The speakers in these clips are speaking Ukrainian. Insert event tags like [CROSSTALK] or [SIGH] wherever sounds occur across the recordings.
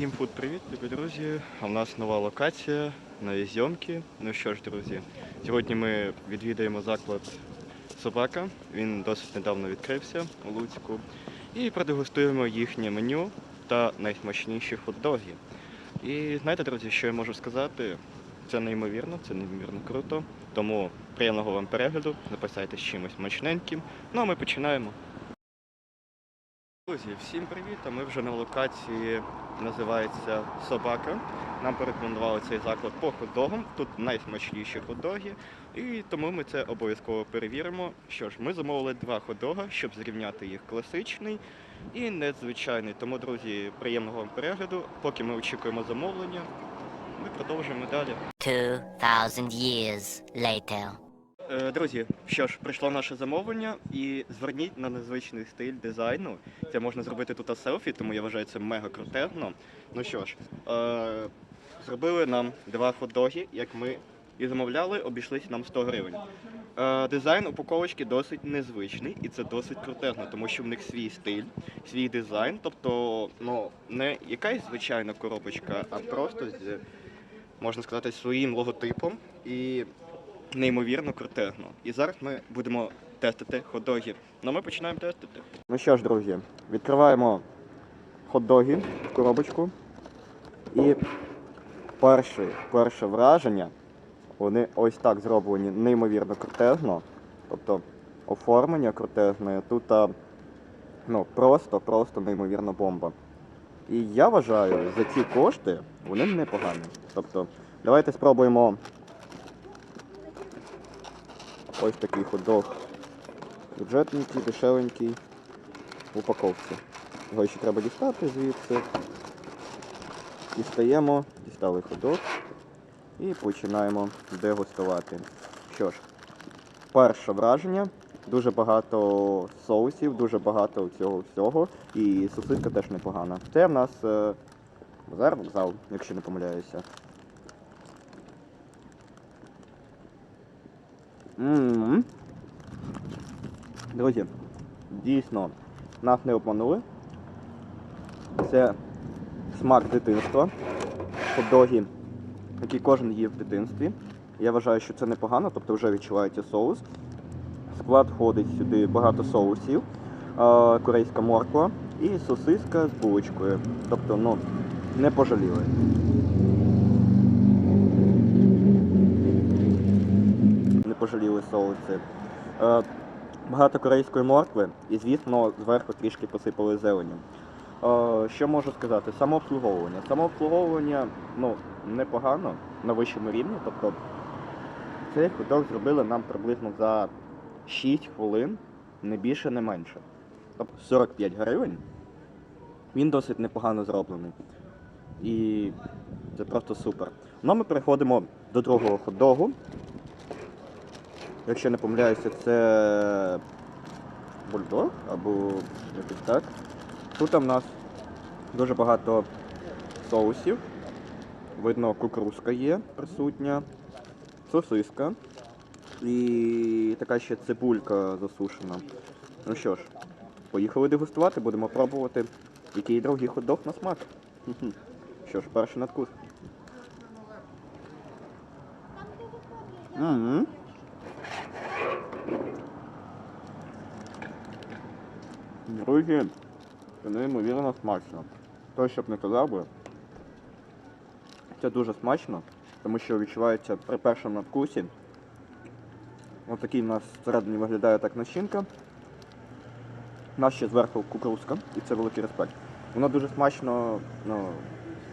Всім фуд привіт, любі друзі. У нас нова локація, нові зйомки. Ну що ж, друзі, сьогодні ми відвідаємо заклад Собака. Він досить недавно відкрився у Луцьку. І продегустуємо їхнє меню та найсмачніші хот-доги. І знаєте, друзі, що я можу сказати? Це неймовірно, це неймовірно круто. Тому приємного вам перегляду, запасайтесь чимось смачненьким. Ну а ми починаємо. Друзі, всім привіт! Ми вже на локації називається Собака. Нам порекомендували цей заклад по хот-догам. Тут найсмачніші хот-доги, і тому ми це обов'язково перевіримо. Що ж, ми замовили два хот-дога, щоб зрівняти їх класичний і незвичайний. Тому, друзі, приємного вам перегляду. Поки ми очікуємо замовлення, ми продовжуємо далі. 2,000 years later. Е, Друзі, що ж, прийшло наше замовлення, і зверніть на незвичний стиль дизайну. Це можна зробити тут селфі, тому я вважаю це мега крутезно. Ну що ж, е, зробили нам два хот-доги, як ми і замовляли, обійшлися нам 100 гривень. Е, дизайн упаковочки досить незвичний, і це досить крутезно, тому що в них свій стиль, свій дизайн, тобто ну, не якась звичайна коробочка, а просто з, можна сказати, своїм логотипом. І неймовірно крутезно. І зараз ми будемо тестити хот-доги. Ну ми починаємо тестити. Ну що ж, друзі, відкриваємо хот-доги в коробочку. І перше, перше враження, вони ось так зроблені неймовірно крутезно. Тобто оформлення крутезне. Тут ну, просто, просто неймовірна бомба. І я вважаю, за ці кошти вони непогані. Тобто, давайте спробуємо Ось такий хот-дог. Бюджетненький, дешевенький в упаковці. Його ще треба дістати звідси. Дістаємо, дістали хот-дог і починаємо дегустувати. Що ж, перше враження. Дуже багато соусів, дуже багато цього всього. І сосиска теж непогана. Це в нас е, базар вокзал, якщо не помиляюся. Друзі, дійсно, нас не обманули. Це смак дитинства. Хот-доги, які кожен їв в дитинстві. Я вважаю, що це непогано, тобто вже відчувається соус. Склад входить сюди багато соусів, корейська морква і сосиска з булочкою. Тобто, ну, не пожаліли. Пожаліли соуси. Е, багато корейської моркви і, звісно, зверху трішки посипали зеленю. Е, що можу сказати? Самообслуговування. Самообслуговування ну, непогано на вищому рівні. Тобто цей худок зробили нам приблизно за 6 хвилин, не більше, не менше. Тобто 45 гривень. Він досить непогано зроблений. І це просто супер. Ну, ми переходимо до другого хот-догу. Якщо не помиляюся, це бульдог або якось так. Тут у нас дуже багато соусів. Видно, кукурузка є присутня, сосиска і така ще цибулька засушена. Ну що ж, поїхали дегустувати, будемо пробувати, який другий хот-дог на смак. [LAUGHS] Що ж, перший надкус. Угу. Друзі, це неймовірно смачно. Той, щоб не казав би, це дуже смачно, тому що відчувається при першому надкусі. Ось такий у нас всередині виглядає так начинка. У нас ще зверху кукурузка, і це великий респект. Воно дуже смачно, ну,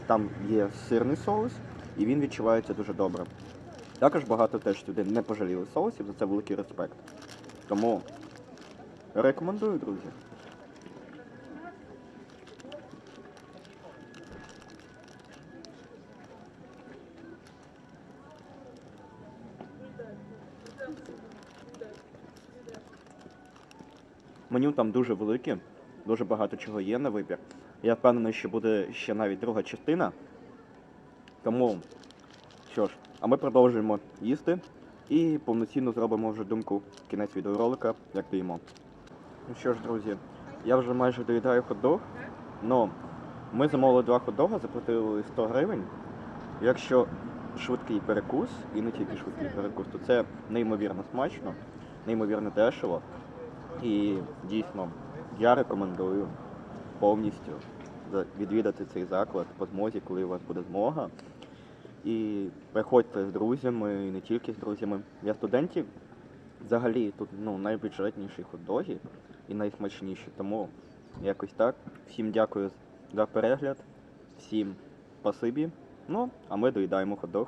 там є сирний соус, і він відчувається дуже добре. Також багато теж сюди не пожаліли соусів, за це великий респект. Тому рекомендую, друзі. Меню там дуже велике, дуже багато чого є на вибір. Я впевнений, що буде ще навіть друга частина. Тому, що ж, а ми продовжуємо їсти і повноцінно зробимо вже думку кінець відеоролика, як доїмо. Ну що ж, друзі, я вже майже доїдаю хот-дог, но Ми замовили два хот-дога, заплатили 100 гривень. Якщо швидкий перекус, і не тільки швидкий перекус, то це неймовірно смачно, неймовірно дешево. І дійсно я рекомендую повністю відвідати цей заклад по змозі, коли у вас буде змога. І приходьте з друзями, і не тільки з друзями. Для студентів взагалі тут ну, найбюджетніші хот-доги і найсмачніші. Тому якось так. Всім дякую за перегляд, всім спасибі. Ну, а ми доїдаємо хот-дог.